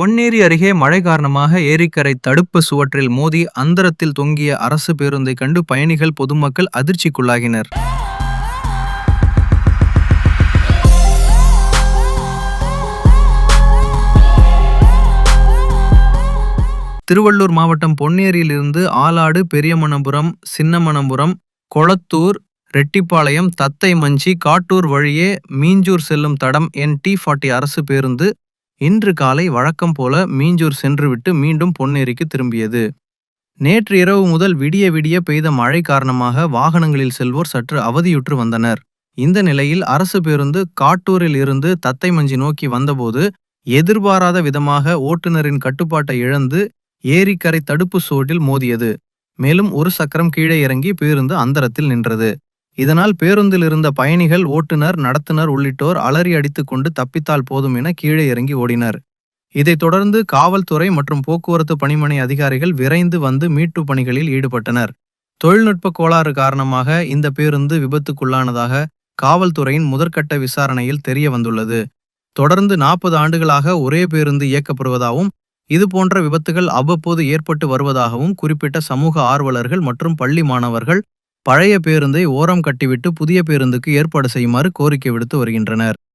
பொன்னேரி அருகே மழை காரணமாக ஏரிக்கரை தடுப்பு சுவற்றில் மோதி அந்தரத்தில் தொங்கிய அரசு பேருந்தை கண்டு பயணிகள் பொதுமக்கள் அதிர்ச்சிக்குள்ளாகினர். திருவள்ளூர் மாவட்டம் பொன்னேரியிலிருந்து ஆலாடு பெரியமணபுரம் சின்னமணபுரம் கொளத்தூர் ரெட்டிப்பாளையம் தத்தை மஞ்சி காட்டூர் வழியே மீஞ்சூர் செல்லும் தடம் என் டி ஃபார்ட்டி அரசு பேருந்து இன்று காலை வழக்கம் போல மீஞ்சூர் சென்றுவிட்டு மீண்டும் பொன்னேரிக்கு திரும்பியது. நேற்று இரவு முதல் விடிய விடிய பெய்த மழை காரணமாக வாகனங்களில் செல்வோர் சற்று அவதியுற்று வந்தனர். இந்த நிலையில் அரசு பேருந்து காட்டூரில் இருந்து தத்தைமஞ்சி நோக்கி வந்தபோது எதிர்பாராத விதமாக ஓட்டுநரின் கட்டுப்பாட்டை இழந்து ஏரிக்கரை தடுப்பு சோட்டில் மோதியது. மேலும் ஒரு சக்கரம் கீழே இறங்கி பேருந்து அந்தரத்தில் நின்றது. இதனால் பேருந்தில் இருந்த பயணிகள் ஓட்டுநர் நடத்துனர் உள்ளிட்டோர் அலறி அடித்துக்கொண்டு தப்பித்தால் போதும் என கீழே இறங்கி ஓடினர். இதைத் தொடர்ந்து காவல்துறை மற்றும் போக்குவரத்து பணிமனை அதிகாரிகள் விரைந்து வந்து மீட்பு பணிகளில் ஈடுபட்டனர். தொழில்நுட்ப கோளாறு காரணமாக இந்த பேருந்து விபத்துக்குள்ளானதாக காவல்துறையின் முதற்கட்ட விசாரணையில் தெரிய வந்துள்ளது. தொடர்ந்து நாற்பது ஆண்டுகளாக ஒரே பேருந்து இயக்கப்படுவதாகவும் இதுபோன்ற விபத்துகள் அவ்வப்போது ஏற்பட்டு வருவதாகவும் குறிப்பிட்ட சமூக ஆர்வலர்கள் மற்றும் பள்ளி மாணவர்கள் பழைய பேருந்தை ஓரம் கட்டிவிட்டு புதிய பேருந்துக்கு ஏற்பாடு செய்யுமாறு கோரிக்கை விடுத்து வருகின்றனர்.